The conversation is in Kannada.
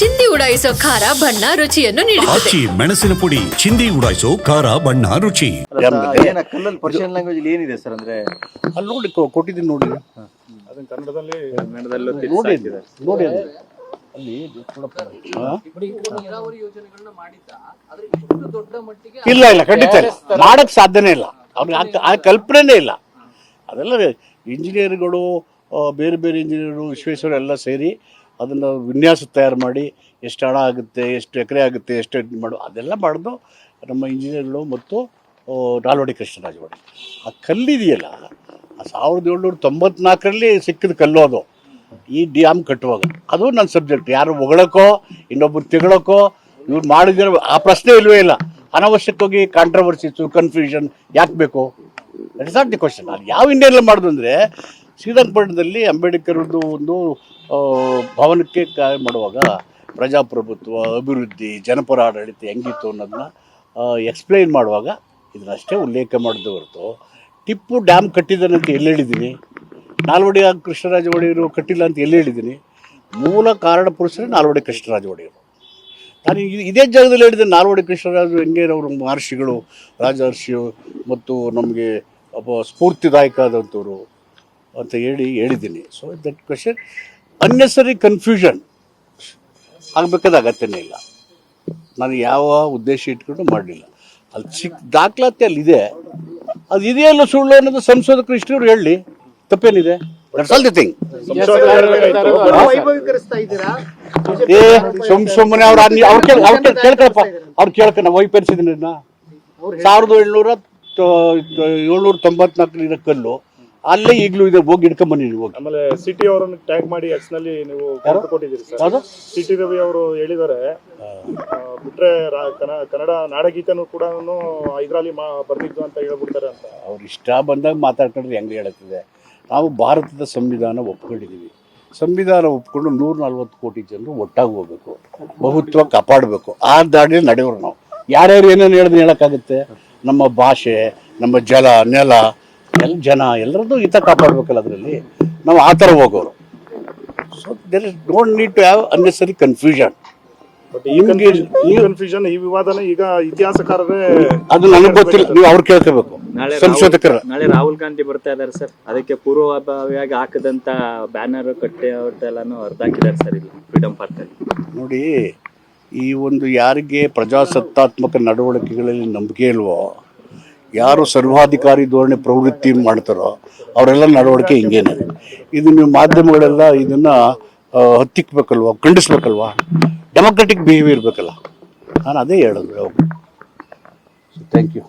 ಚಿಂದಿ ಉಡಾಯಿಸೋ ಖಾರ ಬಣ್ಣ ರುಚಿಯನ್ನು ನೀಡುತ್ತದೆ. ಆಚಿ ಮೆಣಸಿನ ಪುಡಿ ಚಿಂದಿ ಉಡಾಯಿಸೋ ಖಾರ ಬಣ್ಣ ರುಚಿ. ಏನ ಕಲ್ಲಲ್ಲಿ ಪರ್ಷಿಯನ್ ಲ್ಯಾಂಗ್ವೇಜ್ ಅಲ್ಲಿ ಏನಿದೆ ಸರ್ ಅಂದ್ರೆ? ಅಲ್ಲಿ ನೋಡಿ ಕೊ- ಕೊಟ್ಟಿದ್ದೀನಿ ನೋಡಿ. ನೋಡಿ ನೋಡಿ ಅಲ್ಲಿ. ಅಲ್ಲಿ ನೋಡಪ್ಪ. ಹಾ? ಇಲ್ಲ ಇಲ್ಲ ಖಂಡಿತ ಇಲ್ಲ. ಮಾಡಕ್ ಸಾಧ್ಯನೇ ಇಲ್ಲ. ಅವ್ರಿಗೆ ಆ- ಆ ಕಲ್ಪನೆನೇ ಇಲ್ಲ. ಅದೆಲ್ಲ ಇಂಜಿನಿಯರ್ಗಳು ಬೇರೆ ಬೇರೆ ಇಂಜಿನಿಯರ್ ವಿಶ್ವೇಶ್ವರ ಎಲ್ಲ ಸೇರಿ ಅದನ್ನು ವಿನ್ಯಾಸ ತಯಾರು ಮಾಡಿ, ಎಷ್ಟು ಹಣ ಆಗುತ್ತೆ, ಎಷ್ಟು ಎಕರೆ ಆಗುತ್ತೆ, ಎಷ್ಟು ಮಾಡು, ಅದೆಲ್ಲ ಮಾಡೋದು ನಮ್ಮ ಇಂಜಿನಿಯರ್ಗಳು ಮತ್ತು ನಾಲ್ವಡಿ ಕೃಷ್ಣರಾಜವಾಡಿ ಆ ಕಲ್ಲಿದೆಯಲ್ಲ ಸಾವಿರದ ಏಳ್ನೂರ ತೊಂಬತ್ನಾಲ್ಕರಲ್ಲಿ ಸಿಕ್ಕಿದ ಕಲ್ಲು ಅದು. ಈ ಡ್ಯಾಮ್ ಕಟ್ಟುವಾಗ. ಅದು ನನ್ನ ಸಬ್ಜೆಕ್ಟ್. ಯಾರು ಹೊಗಳಕ್ಕೋ ಇನ್ನೊಬ್ರು ತೆಗಳಕ್ಕೋ ಇವ್ರು ಮಾಡಿದ್ರೆ ಆ ಪ್ರಶ್ನೆ ಇಲ್ವೇ ಇಲ್ಲ. ಅನಾವಶ್ಯಕವಾಗಿ ಕಾಂಟ್ರವರ್ಸಿಸು ಕನ್ಫ್ಯೂಷನ್ ಯಾಕೆ ಬೇಕು? That is not the question ಅದು ಯಾವ ಇಂಡಿಯಲ್ಲಿ ಮಾಡೋದು ಅಂದರೆ ಶ್ರೀರಂಗಪಟ್ಟಣದಲ್ಲಿ ಅಂಬೇಡ್ಕರ್ದು ಒಂದು ಭವನಕ್ಕೆ ಕಾರ್ಯ ಮಾಡುವಾಗ ಪ್ರಜಾಪ್ರಭುತ್ವ, ಅಭಿವೃದ್ಧಿ, ಜನಪರ ಆಡಳಿತ ಹೆಂಗಿತ್ತು ಅನ್ನೋದನ್ನ ಎಕ್ಸ್ಪ್ಲೈನ್ ಮಾಡುವಾಗ ಇದನ್ನಷ್ಟೇ ಉಲ್ಲೇಖ ಮಾಡಿದ್ದು ಹೊರತು. ಟಿಪ್ಪು ಡ್ಯಾಮ್ ಕಟ್ಟಿದ್ದಾನೆ ಅಂತ ಎಲ್ಲಿ ಹೇಳಿದ್ದೀನಿ? ನಾಲ್ವಡಿ ಕೃಷ್ಣರಾಜ ಒಡೆಯರು ಕಟ್ಟಿಲ್ಲ ಅಂತ ಎಲ್ಲಿ ಹೇಳಿದ್ದೀನಿ? ಮೂಲ ಕಾರಣ ಪುರುಷರೇ ನಾಲ್ವಡಿ ಕೃಷ್ಣರಾಜ ಒಡೆಯರು. ನಾನು ಇದೇ ಜಾಗದಲ್ಲಿ ಹೇಳಿದೆ, ನಾಲ್ವಡಿ ಕೃಷ್ಣರಾಜು ಹೆಂಗೆ ಅವರು ಮಹರ್ಷಿಗಳು, ರಾಜರ್ಷಿಯು ಮತ್ತು ನಮಗೆ ಒಬ್ಬ ಸ್ಫೂರ್ತಿದಾಯಕ ಆದಂಥವ್ರು ಅಂತ ಹೇಳಿ ಹೇಳಿದ್ದೀನಿ. So that question unnecessary confusion ಆಗಬೇಕಾದ ಅಗತ್ಯನೇ ಇಲ್ಲ. ನಾನು ಯಾವ ಉದ್ದೇಶ ಇಟ್ಕೊಂಡು ಮಾಡಲಿಲ್ಲ. ಅಲ್ಲಿ ಸಿಕ್ ದಾಖಲಾತಿ ಅಲ್ಲಿದೆ. ಅದು ಇದೆಯಲ್ಲ ಸುಳ್ಳು ಅನ್ನೋದು ಸಂಶೋಧಕರು ಇಷ್ಟರು ಹೇಳಿ. ತಪ್ಪೇನಿದೆ? ದಟ್ಸ್ ಆಲ್ ದಿ ಥಿಂಗ್ ಏ ಸುಮ್ ಸುಮ್ಮನೆ ಅವ್ರು ಅವ್ರು ಕೇಳ ಅವ್ರು ಕೇಳ್ ಕೇಳ್ಕೊಳಪ್ಪ ಅವ್ರು ಕೇಳ್ಕ ನಾವು ವೈಪರಿಸಿದ್ದೀನಿ ಸಾವಿರದ ಏಳ್ನೂರ ಏಳ್ನೂರ ತೊಂಬತ್ನಾಲ್ಕರಲ್ಲಿ ಇರೋ ಕಲ್ಲು. ಅಲ್ಲೇ ಈಗಲೂ ಇದೆ ಹೋಗಿ ಹಿಡ್ಕೊಂಬನ್ನಿ ನೀವು ಹೋಗಿ. ಆಮೇಲೆ ಸಿಟಿ ಅವರನ್ನು ಟ್ಯಾಗ್ ಮಾಡಿ ಎಕ್ಸ್ನಲ್ಲಿ ನೀವು ಕೊಟ್ಟಿದ್ದೀರಿ ಸರ್. ಯಾವುದು ಸಿಟಿ ರವಿ ಅವರು ಹೇಳಿದ್ದಾರೆ ಬಿಟ್ರೆ ರಾ- ಕನ- ಕನ್ನಡ ನಾಡಗೀತೆನೂ ಕೂಡ ಇದರಲ್ಲಿ ಬರ್ದಿದ್ದು ಅಂತ ಹೇಳ್ಬಿಡ್ತಾರೆ ಅಂತ. ಅವ್ರು ಇಷ್ಟ ಬಂದಾಗ ಮಾತಾಡ್ಕೊಂಡ್ರೆ ಹೆಂಗೆ ಹೇಳುತ್ತಿದೆ? ನಾವು ಭಾರತದ ಸಂವಿಧಾನ ಒಪ್ಕೊಂಡಿದ್ದೀವಿ ಸಂವಿಧಾನ ಒಪ್ಕೊಂಡು ನೂರ ನಲ್ವತ್ತು ಕೋಟಿ ಜನರು ಒಟ್ಟಾಗಿ ಹೋಗ್ಬೇಕು ಬಹುತ್ವ ಕಾಪಾಡಬೇಕು. ಆ ದಾಡಿ ನಡೆಯೋರು ನಾವು. ಯಾರ್ಯಾರು ಏನೇನು ಹೇಳಿದ್ರೆ ಹೇಳೋಕ್ಕಾಗುತ್ತೆ? ನಮ್ಮ ಭಾಷೆ ನಮ್ಮ ಜಲ ನೆಲ ಎಲ್ಲ ಜನ ಎಲ್ಲರದ್ದು ಹಿತ ಕಾಪಾಡಬೇಕಲ್ಲ ಅದರಲ್ಲಿ? ನಾವು ಆ ಥರ ಹೋಗೋರು. So there is don't need to have unnecessary confusion but ಈ ಕನ್ಫ್ಯೂಷನ್ ಈ ವಿವಾದನ ಈಗ ಇತಿಹಾಸಕಾರರೇ ಅದು ನನಗೆ ಗೊತ್ತಿಲ್ಲ. ನೀವು ಅವ್ರು ಕೇಳ್ಕೋಬೇಕು. ನಾಳೆ ಸಂಶೋಧಕರ ನಾಳೆ ರಾಹುಲ್ ಗಾಂಧಿ ಬರ್ತಾ ಇದಾರೆ ಸರ್. ಅದಕ್ಕೆ ಪೂರ್ವಭಾವಿಯಾಗಿ ಹಾಕದಂತ ಬ್ಯಾನರ್ ಕಟ್ಟೆ ಅವ್ರದ್ದೆಲ್ಲಾನು ಅರ್ಧಾಕಿದ್ದಾರೆ ಸರ್ ಇಲ್ಲಿ ಫ್ರೀಡಂ ಪಾರ್ಕಲ್ಲಿ ನೋಡಿ ಈ ಒಂದು ಯಾರಿಗೆ ಪ್ರಜಾಸತ್ತಾತ್ಮಕ ನಡವಳಿಕೆಗಳಲ್ಲಿ ನಂಬಿಕೆ ಇಲ್ವೋ ಯಾರು ಸರ್ವಾಧಿಕಾರಿ ಧೋರಣೆ ಪ್ರವೃತ್ತಿ ಮಾಡ್ತಾರೋ ಅವರೆಲ್ಲ ನಡವಳಿಕೆ ಹಿಂಗೇನೆ. ಇದು ನೀವು ಮಾಧ್ಯಮಗಳೆಲ್ಲ ಇದನ್ನ ಹತ್ತಿಕ್ಬೇಕಲ್ವಾ ಖಂಡಿಸ್ಬೇಕಲ್ವಾ? ಡೆಮೊಕ್ರೆಟಿಕ್ ಬಿಹೇವಿಯರ್ ಇರ್ಬೇಕಲ್ಲ. ನಾನು ಅದೇ ಹೇಳೋದು. Thank you